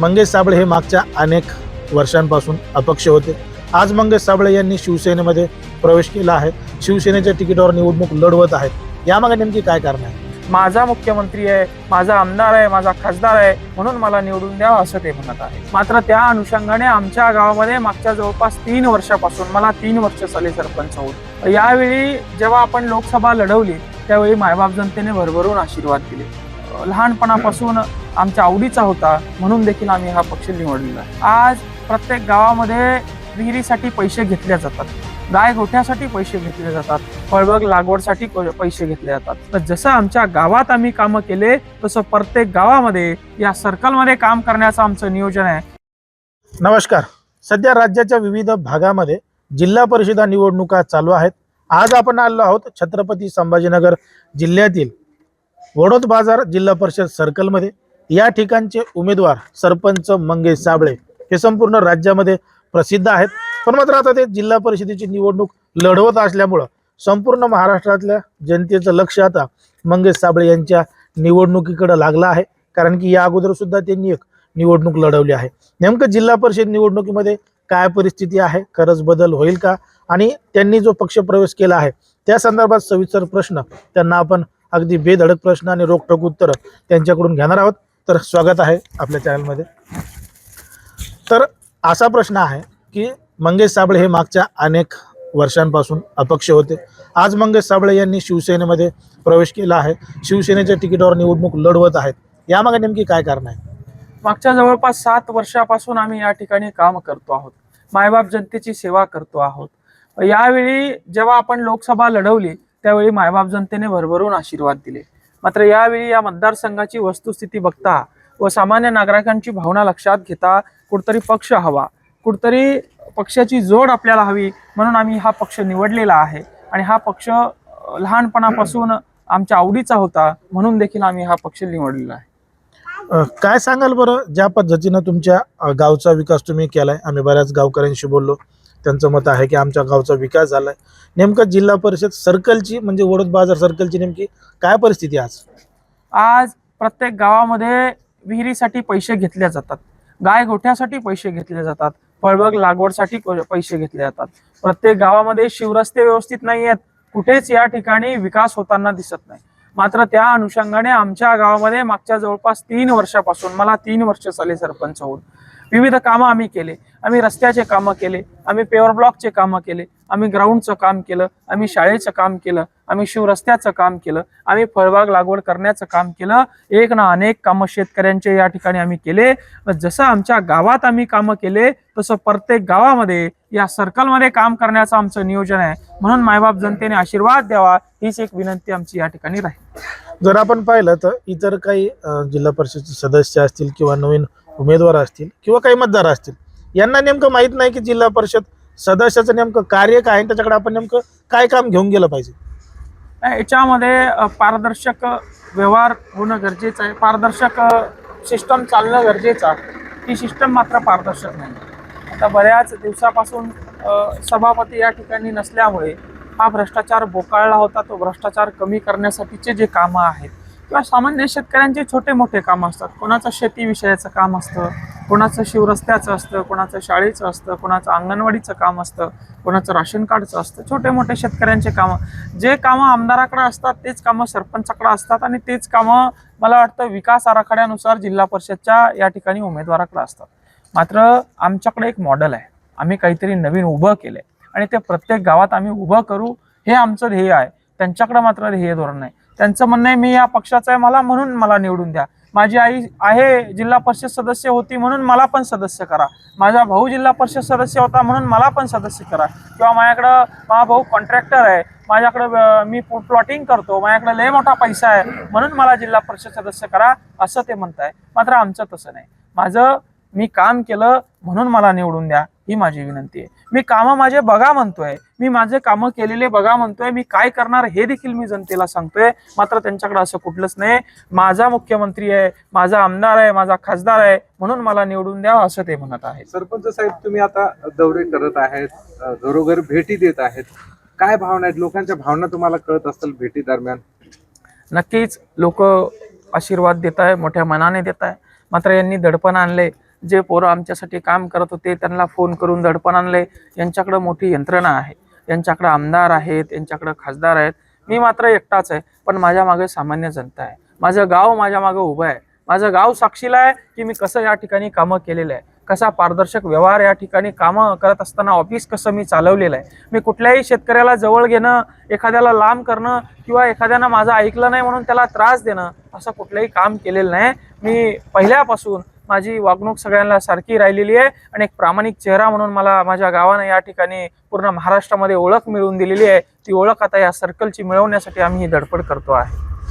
मंगेश साबळे हे मागच्या अनेक वर्षांपासून अपक्ष होते. आज मंगेश साबळे यांनी शिवसेनेमध्ये प्रवेश केला आहे. शिवसेनेच्या तिकिटावर निवडणूक लढवत आहेत. यामागे नेमकी काय कारण आहे? माझा मुख्यमंत्री आहे माझा आमदार आहे माझा खासदार आहे म्हणून मला निवडून द्यावं असं ते म्हणत आहे. मात्र त्या अनुषंगाने आमच्या गावामध्ये मागच्या जवळपास तीन वर्षापासून मला तीन वर्ष झाले सरपंच होऊन. यावेळी जेव्हा आपण लोकसभा लढवली त्यावेळी मायबाप जनतेने भरभरून आशीर्वाद दिले. लहानपणापासून आमच्या आवडीचा होता म्हणून देखील आम्ही हा पक्ष निवडलेला आज प्रत्येक गावामध्ये विहिरीसाठी पैसे घेतले जातात. गाय गोठ्यासाठी पैसे घेतले जातात. फळबाग लागवडसाठी पैसे घेतले जातात. तर जसं आमच्या गावात आम्ही कामं केले तसं प्रत्येक गावामध्ये या सर्कलमध्ये काम करण्याचं आमचं नियोजन आहे. नमस्कार. सध्या राज्याच्या विविध भागामध्ये जिल्हा परिषदा निवडणुका चालू आहेत. आज आपण आलो आहोत छत्रपती संभाजीनगर जिल्ह्यातील वडोद बाजार जिल्हा परिषद सर्कलमध्ये. या ठिकाणचे उमेदवार सरपंच मंगेश साबळे हे संपूर्ण राज्यामध्ये प्रसिद्ध आहेत. पण मात्र आता ते जिल्हा परिषदेची निवडणूक लढवत असल्यामुळं संपूर्ण महाराष्ट्रातल्या जनतेचं लक्ष आता मंगेश साबळे यांच्या निवडणुकीकडे लागलं आहे. कारण की या अगोदर सुद्धा त्यांनी एक निवडणूक लढवली आहे. नेमकं जिल्हा परिषद निवडणुकीमध्ये काय परिस्थिती आहे? खरंच बदल होईल का? आणि त्यांनी जो पक्ष प्रवेश केला आहे त्या संदर्भात सविस्तर प्रश्न त्यांना आपण अगदी बेधडक प्रश्न आणि रोखठोक उत्तर त्यांच्याकडून घेणार आहोत. तर स्वागत आहे आपल्या चॅनलमध्ये. तर असा प्रश्न आहे की मंगेश साबळे हे मागच्या अनेक वर्षांपासून अपक्ष होते. आज मंगेश साबळे यांनी शिवसेनेमध्ये प्रवेश केला आहे. शिवसेनेच्या तिकिटावर निवडणूक लढवत आहेत. यामागे नेमकी काय कारण आहे? मागच्या जवळपास सात वर्षापासून आम्ही या ठिकाणी काम करतो आहोत. मायबाप जनतेची सेवा करतो आहोत. यावेळी जेव्हा आपण लोकसभा लढवली त्यावेळी मायबाप जनतेने भरभरून आशीर्वाद दिले. मात्र यावेळी या मतदारसंघाची वस्तुस्थिती बघता व सामान्य नागरिकांची भावना लक्षात घेता कुठतरी पक्ष हवा कुठतरी पक्षाची जोड आपल्याला हवी म्हणून आम्ही हा पक्ष निवडलेला आहे. आणि हा पक्ष लहानपणापासून आमच्या आवडीचा होता म्हणून देखील आम्ही हा पक्ष निवडलेला आहे. काय सांगाल बरं? ज्या पद्धतीनं तुमच्या गावचा विकास तुम्ही केलाय आम्ही बऱ्याच गावकऱ्यांशी बोललो. त्यांचं मत आहे की आमच्या गावचा विकास झालाय. नेमकं जिल्हा परिषद सर्कलची म्हणजे वडोद बाजार सर्कलची नेमकी काय परिस्थिती आज? आज प्रत्येक गावामध्ये विहिरीसाठी पैसे घेतले जातात. गाय गोठ्यासाठी पैसे घेतले जातात. फळबाग लागवडसाठी पैसे घेतले जातात. प्रत्येक गावामध्ये शिवरस्ते व्यवस्थित नाही आहेत कुठेच या ठिकाणी विकास होताना दिसत नाही. मात्र त्या अनुषंगाने आमच्या गावामध्ये मागच्या जवळपास तीन वर्षापासून मला तीन वर्ष झाले सरपंच होऊन विविध कामं आम्ही केले. आम्ही रस्त्याचे कामं केले आम्ही पेवर ब्लॉकचे कामं केले आम्ही ग्राउंडचं काम केलं आम्ही शाळेचं काम केलं आम्ही शिवरस्त्याचं काम केलं आम्ही फळबाग लागवड करण्याचं काम केलं. एक ना अनेक कामं शेतकऱ्यांचे या ठिकाणी आम्ही केले. जसं आमच्या गावात आम्ही कामं केले तसं प्रत्येक गावामध्ये या सर्कलमध्ये काम करण्याचं आमचं नियोजन आहे. म्हणून मायबाप जनतेने आशीर्वाद द्यावा हीच एक विनंती आमची या ठिकाणी राहील. जर आपण पाहिलं तर इतर काही जिल्हा परिषदचे सदस्य असतील किंवा नवीन उमेदवार असतील किंवा काही मतदार असतील यांना नेमकं माहीत नाही की जिल्हा परिषद सदस्याचं नेमकं कार्य काय आहे त्याच्याकडे आपण नेमकं काय काम घेऊन गेलं पाहिजे? याच्यामध्ये पारदर्शक व्यवहार होणं गरजेचं आहे. पारदर्शक सिस्टम चालणं गरजेचं आहे. ही सिस्टम मात्र पारदर्शक नाही. आता बऱ्याच दिवसापासून सभापती या ठिकाणी नसल्यामुळे हा भ्रष्टाचार बोकाळला होता. तो भ्रष्टाचार कमी करण्यासाठीचे जे कामं आहेत किंवा सामान्य शेतकऱ्यांचे छोटे मोठे कामं असतात. कोणाचं शेती विषयाचं काम असतं कोणाचं शिवरस्त्याचं असतं कोणाचं शाळेचं असतं कोणाचं अंगणवाडीचं काम असतं कोणाचं राशन कार्डचं असतं. छोटे मोठे शेतकऱ्यांचे कामं. जे कामं आमदाराकडे असतात तेच कामं सरपंचाकडे असतात आणि तेच कामं मला वाटतं विकास आराखड्यानुसार जिल्हा परिषदच्या या ठिकाणी उमेदवाराकडे असतात. मात्र आमच्याकडे एक मॉडेल आहे. आम्ही काहीतरी नवीन उभं केलं आहे आणि ते प्रत्येक गावात आम्ही उभं करू हे आमचं ध्येय आहे. त्यांच्याकडे मात्र ध्येय धोरण नाही. त्यांचं म्हणणं आहे मी या पक्षाचं आहे मला म्हणून मला निवडून द्या. माझी आई आहे जिल्हा परिषद सदस्य होती म्हणून मला पण सदस्य करा. माझा भाऊ जिल्हा परिषद सदस्य होता म्हणून मला पण सदस्य करा. किंवा माझ्याकडं माझा भाऊ कॉन्ट्रॅक्टर आहे माझ्याकडं मी प्लॉटिंग करतो माझ्याकडे लय मोठा पैसा आहे म्हणून मला जिल्हा परिषद सदस्य करा असं ते म्हणताय. मात्र आमचं तसं नाही. माझं मी काम केलं म्हणून मला निवडून द्या ही माझी विनंती आहे. मी कामं माझे बघा म्हणतोय. मी माझे कामं केलेले बघा म्हणतोय. मी काय करणार हे देखील मी जनतेला सांगतोय. मात्र त्यांच्याकडे असं कुठलंच नाही. माझा मुख्यमंत्री आहे माझा आमदार आहे माझा खासदार आहे म्हणून मला निवडून द्या असं ते म्हणत आहेत. सरपंच साहेब तुम्ही आता दौरे करत आहेत घरोघर भेटी देत आहेत. काय भावना आहेत? लोकांच्या भावना तुम्हाला कळत असतील भेटी दरम्यान? नक्कीच लोक आशीर्वाद देत आहे मोठ्या मनाने देत आहे मात्र यांनी दडपण आणले. जे पोरं आमच्यासाठी काम करत होते त्यांना फोन करून दडपण आणले. यांच्याकडं मोठी यंत्रणा आहे. यांच्याकडं आमदार आहेत यांच्याकडं खासदार आहेत. मी मात्र एकटाच आहे पण माझ्या मागे सामान्य जनता आहे. माझं गाव माझ्या मागे उभं आहे. माझं गाव साक्षीला आहे की मी कसं या ठिकाणी कामं केलेलं आहे. कसा पारदर्शक व्यवहार या ठिकाणी कामं करत असताना ऑफिस कसं मी चालवलेलं आहे. मी कुठल्याही शेतकऱ्याला जवळ घेणं एखाद्याला लांब करणं किंवा एखाद्यानं माझं ऐकलं नाही म्हणून त्याला त्रास देणं असं कुठलंही काम केलेलं नाही. मी पहिल्यापासून माझी वागणूक सगळ्यांना सारखी राहिलेली आहे आणि एक प्रामाणिक चेहरा म्हणून मला माझ्या गावानं या ठिकाणी पूर्ण महाराष्ट्रामध्ये ओळख मिळवून दिलेली आहे. ती ओळख आता या सर्कलची मिळवण्यासाठी आम्ही ही धडपड करतो आहे.